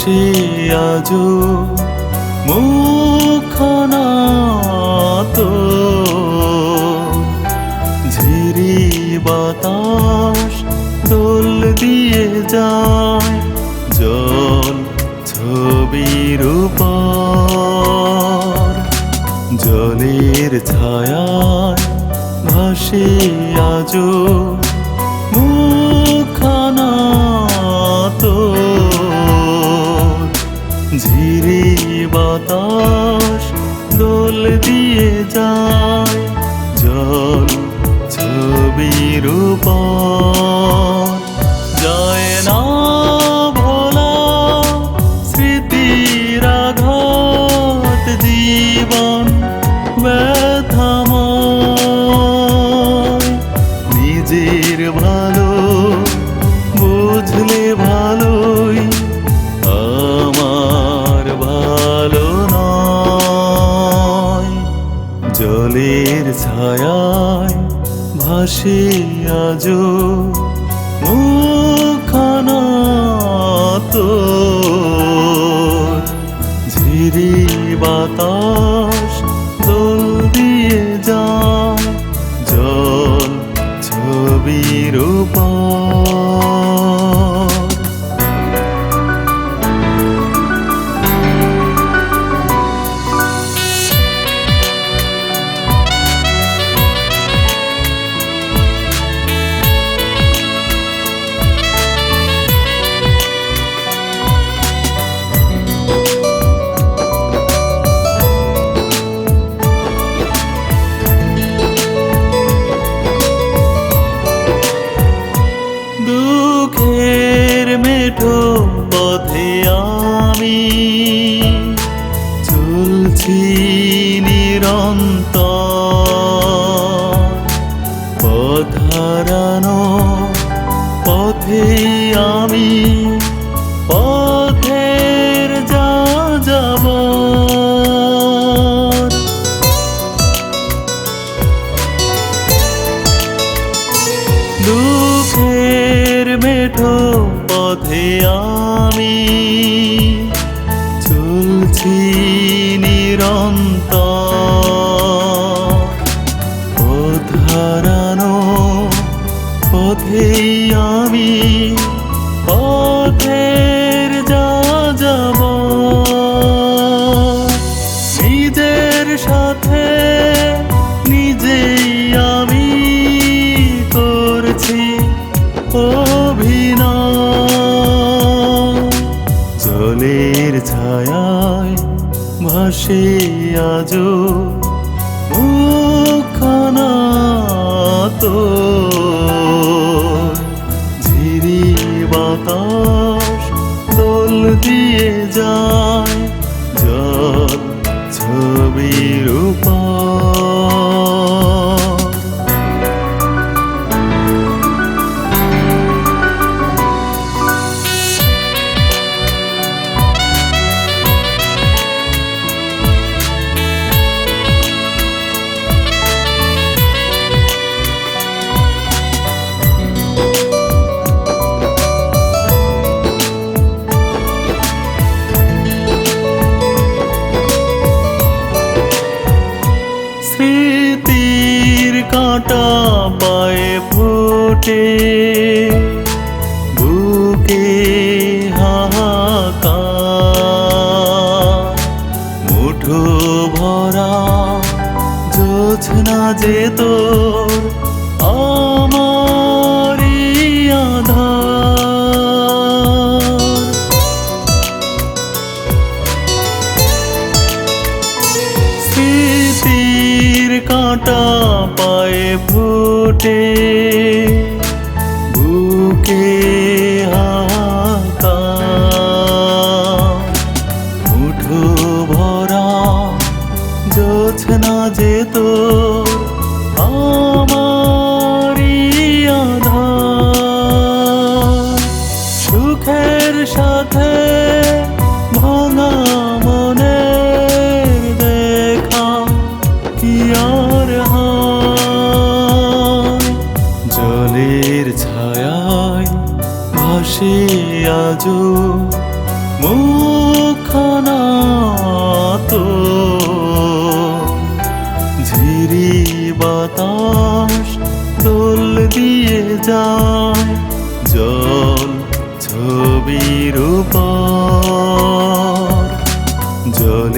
ভাসে আজো মুখখানা তো ঝিরি বাতাস দোল দিয়ে যায় জল ছবির জলের ছায়ায় ভাসে আজো দিয়ে যায় জল ছবির উপর। যায় না ভোলা স্মৃতির জীবন জলের ছায়ায় ভাসে আজ মুখানা তো ঝিরি বাতাস পথে আমি চলছি নিরন্তর। পথ হারানো পথে আমি যা যাব মেঠো পথে আমি চলছি নিরন্তর। পথ হারানো পথেই আমি পথের জলের ছায়ায় ভাসে আজ মুখানা তো স্মৃতির কাঁটা পায়ে ফুটে। বুকে হাহাকার। মুঠো ভরা জোছনা যে তোর আমারি কাঁটা পায়ে ফুটে বুকে মুঠো ভরা জোছনা যে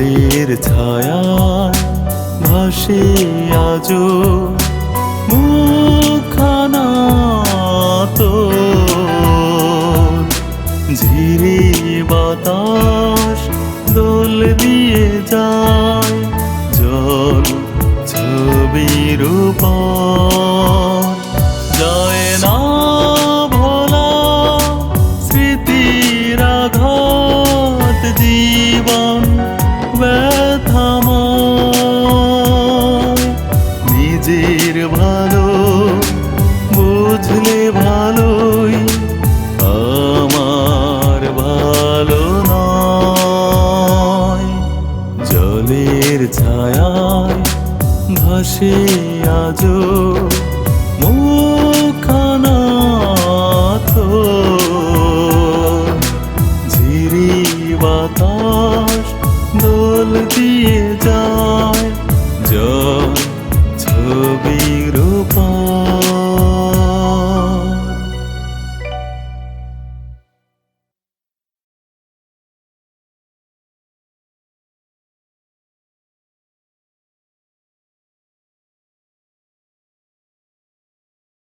জলের ছায়ায় ভাসে আজো মুখানা তো। ঝিরি বাতাস দোল দিয়ে যায়, জল ছবির উপর। যায় না ভোলা জীবন।